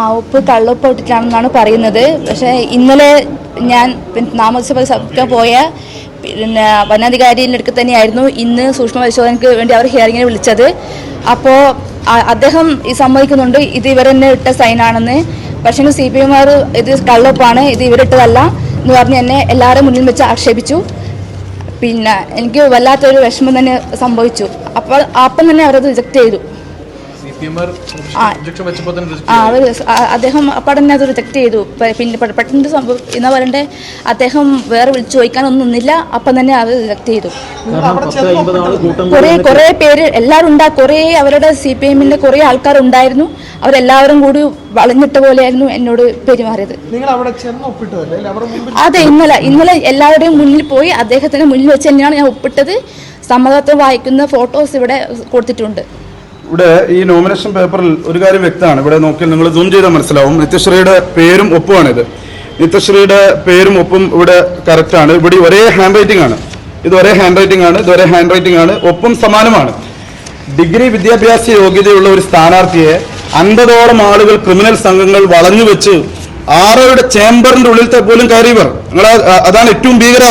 ആ ഉപ്പ് കള്ളുപ്പ് ഇട്ടിട്ടാണെന്നാണ് പറയുന്നത്. പക്ഷേ ഇന്നലെ ഞാൻ നാമസഭ സഭയ്ക്ക് പോയ പിന്നെ വനാധികാരിയുടെ അടുത്ത് തന്നെയായിരുന്നു ഇന്ന് സൂക്ഷ്മ പരിശോധനയ്ക്ക് വേണ്ടി അവർ ഹിയറിങ്ങിന് വിളിച്ചത്. അപ്പോൾ അദ്ദേഹം ഈ സമ്മതിക്കുന്നുണ്ട് ഇത് ഇവർ തന്നെ ഇട്ട സൈനാണെന്ന്. പക്ഷേ സി പി എമാർ ഇത് കള്ളൊപ്പാണ് ഇത് ഇവരിട്ടതല്ല എന്ന് പറഞ്ഞ് എന്നെ എല്ലാവരും മുന്നിൽ വെച്ച് ആക്ഷേപിച്ചു. പിന്നെ എനിക്ക് വല്ലാത്തൊരു വിഷമം തന്നെ സംഭവിച്ചു. അപ്പോൾ അപ്പം തന്നെ അവരത് റിജക്റ്റ് ചെയ്തു. അവർ അദ്ദേഹം പഠനം അത് റിജക്ട് ചെയ്തു. പിന്നെ പെട്ടെന്ന് സംഭവം എന്നാ പറയണ്ടേ അദ്ദേഹം വേറെ വിളിച്ചു ചോദിക്കാനൊന്നും നിന്നില്ല. അപ്പം തന്നെ അവർ റിജക്ട് ചെയ്തു. കൊറേ കൊറേ പേര് എല്ലാവരും ഉണ്ടാ കുറേ അവരുടെ സി പി എമ്മിന്റെ കുറേ ആൾക്കാർ ഉണ്ടായിരുന്നു അവരെല്ലാവരും കൂടി വളഞ്ഞിട്ട പോലെയായിരുന്നു എന്നോട് പെരുമാറിയത്. അതെ ഇന്നലെ ഇന്നലെ എല്ലാവരുടെയും മുന്നിൽ പോയി അദ്ദേഹത്തിന് മുന്നിൽ വെച്ച് തന്നെയാണ് ഞാൻ ഒപ്പിട്ടത്. സമ്മതത്വം വായിക്കുന്ന ഫോട്ടോസ് ഇവിടെ കൊടുത്തിട്ടുണ്ട്. ഇവിടെ ഈ നോമിനേഷൻ പേപ്പറിൽ ഒരു കാര്യം വ്യക്തമാണ്. ഇവിടെ നോക്കിയാൽ നിങ്ങൾ സൂം ചെയ്താൽ മനസ്സിലാവും. നിത്യശ്രീയുടെ പേരും ഒപ്പുമാണിത്. നിത്യശ്രീയുടെ പേരും ഒപ്പും ഇവിടെ കറക്റ്റ് ആണ്. ഇവിടെ ഒരേ ഹാൻഡ് റൈറ്റിംഗ് ആണ്. ഇത് ഒരേ ഹാൻഡ് റൈറ്റിംഗ് ആണ്. ഇത് ഒരേ ഹാൻഡ് റൈറ്റിംഗ് ആണ്. ഒപ്പും സമാനമാണ്. ഡിഗ്രി വിദ്യാഭ്യാസ യോഗ്യതയുള്ള ഒരു സ്ഥാനാർത്ഥിയെ അൻപതോളം ആളുകൾ ക്രിമിനൽ സംഘങ്ങൾ വളഞ്ഞു വെച്ച് ആറോയുടെ ചേംബറിന്റെ ഉള്ളിലത്തെ പോലും കയറിയവർ. നിങ്ങൾ അതാണ് ഏറ്റവും ഭീകര